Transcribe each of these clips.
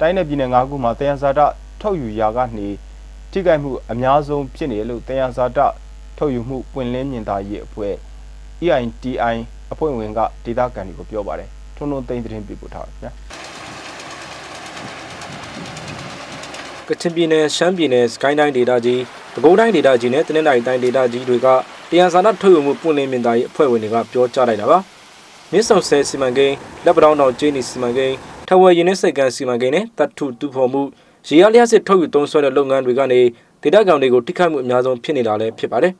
တိုင်းနယ်ပြည်နယ်၅ခုမှာတယံဇာတထုတ်ယူရာကနေထိခိုက်မှုအများဆုံးဖြစ်နေတယ်လို့တယံဇာတထုတ်ယူမှုပွင့်လင်းမြင်သာရေးအဖွဲ့ EITI အဖွဲ့ဝင်ကဒေတာကန်တွေကိုပြောပါတယ်ထုံထုံသိမ့်သတင်းပြပို့ထားပါခင်ဗျာကချင်ပြည်နယ်ရှမ်းပြည်နယ်စကိုင်းတိုင်းဒေသကြီးပဲခူးတိုင်းဒေသကြီးနဲ့တနင်္သာရီတိုင်းဒေသကြီးတွေကတရားစာနာထုတ်ယူမှုပွင့်လင်းမြင်သာရေးအဖွဲ့ဝင်တွေကပြောကြားလိုက်တာပါမြစ်ဆုံဆဲစီမံကိန်းလက်ပတောင်းတောင်ကျင်းနီစီမံကိန်း ထဝယ်ရင်းနှစိတ်ကန်စီမံကိန်းနဲ့တတ်ထုတူဖော်မှုရေရလျှက်စစ်ထုတ်ယူသုံးစွဲတဲ့လုပ်ငန်းတွေကနေဒေသခံတွေကိုထိခိုက်မှုအများဆုံးဖြစ်နေတာလည်းဖြစ်ပါတယ်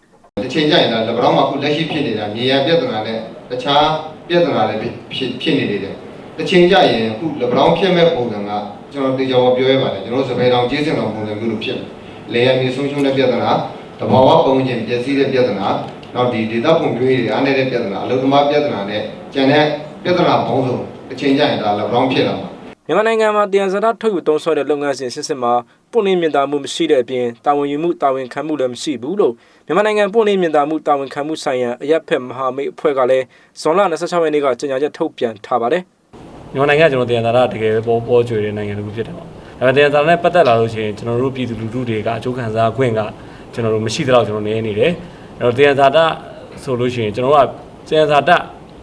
တစ်ချိန်ကျရင်ဒါ၎င်းမှာအခုလက်ရှိဖြစ်နေတာမြေယာပြဿနာနဲ့တခြားပြဿနာလည်းဖြစ်ဖြစ်နေနေတယ်တစ်ချိန်ကျရင်အခု၎င်းဖြစ်မဲ့ပုံစံကကျွန်တော်တေချာပြောရပါတယ်ကျွန်တော်စပယ်တောင်ကျေးစင်တော်ပုံစံမျိုးလိုဖြစ်တယ်လေယာမြေဆုံးရှုံးတဲ့ပြဿနာတဘာဝပုံချင်းပျက်စီးတဲ့ပြဿနာနောက်ဒီဒေသပုံပြွေးတွေအားနေတဲ့ပြဿနာအလုံသမားပြဿနာနဲ့ကျန်တဲ့ ပြဿနာပေါင်းစုံတစ်ချိန်ကျရင်ဒါ၎င်းဖြစ်လာမှာမြန်မာနိုင်ငံမှာတရားစာနာထုတ်ယူသုံးစွဲတဲ့လုပ်ငန်းစဉ်စစ်စစ်မှာပွင့်လင်းမြင်သာမှုမရှိတဲ့အပြင်တာဝန်ယူမှုတာဝန်ခံမှုလည်းမရှိဘူးလို့မြန်မာနိုင်ငံပွင့်လင်းမြင်သာမှုတာဝန်ခံမှုဆိုင်ရာအရက်ဖက်မဟာမိတ်အဖွဲ့ကလည်းဇွန်လ26ရက်နေ့ကကြေညာချက်ထုတ်ပြန်ထားပါတယ်မြန်မာနိုင်ငံကကျွန်တော်တရားသာရတကယ်ပေါ်ပေါ်ကျွေတဲ့နိုင်ငံတစ်ခုဖြစ်တယ်ပေါ့။ဒါပေမဲ့တရားသာရနဲ့ပတ်သက်လာလို့ရှိရင်ကျွန်တော်တို့ပြည်သူလူထုတွေကအကျိုးခံစားခွင့်ကကျွန်တော်တို့မရှိသလောက်ကျွန်တော်နေနေတယ်။အဲ့တော့တရားသာရဆိုလို့ရှိရင်ကျွန်တော်တို့ကတရားသာရ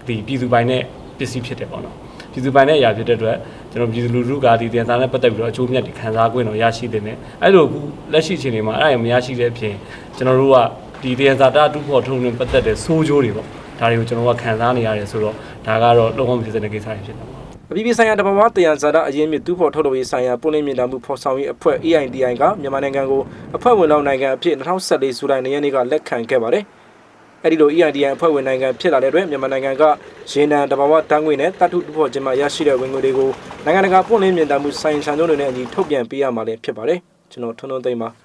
ဒီပြည်သူပိုင်နဲ့ ပစ္စည်းဖြစ်တယ်ပေါ့နော်။ပြည်သူပိုင်နဲ့အရာဖြစ်တဲ့အတွက်ကျွန်တော်ပြည်သူလူထုကဒီတရားသာရနဲ့ပတ်သက်ပြီးတော့အကျိုးမြတ်တွေခံစားခွင့်တော့ရရှိတယ်နဲ့အဲ့လိုအခုလက်ရှိအချိန်တွေမှာအဲ့ဒါမရရှိတဲ့အပြင်ကျွန်တော်တို့ကဒီတရားသာရတူဖို့ထုံနဲ့ပတ်သက်တဲ့စိုးကျိုးတွေပေါ့။ဒါတွေကိုကျွန်တော်တို့ကခံစားနေရတယ်ဆိုတော့ဒါကတော့လုံးဝမဖြစ်တဲ့ကိစ္စတွေဖြစ်တယ်ပေါ့အပြည်ပြည်ဆိုင်ရာတဘာဝတရားဇာတာအရင်းမြစ်တူဖို့ထုတ်လုပ်ရေးဆိုင်ရာပွင့်လင်းမြင်သာမှုဖော်ဆောင်ရေးအဖွဲ့ EITI ကမြန်မာနိုင်ငံကိုအဖွဲ့ဝင်လောက်နိုင်ငံအဖြစ်2014ဇူလိုင်လရက်နေ့ကလက်ခံခဲ့ပါတယ်။ အဲဒီလို EITI အဖွဲ့ဝင်နိုင်ငံဖြစ်လာတဲ့အတွက်မြန်မာနိုင်ငံကရေနံတဘာဝတန်းငွေနဲ့တတ်ထုတူဖို့ခြင်းမှာရရှိတဲ့ဝင်ငွေတွေကိုနိုင်ငံတကာပွင့်လင်းမြင်သာမှုဆိုင်ဆန်ဆုံးတွေနဲ့အညီထုတ်ပြန်ပေးရမှာလည်းဖြစ်ပါတယ်။ကျွန်တော်ထွန်းထွန်းသိမ်းပါ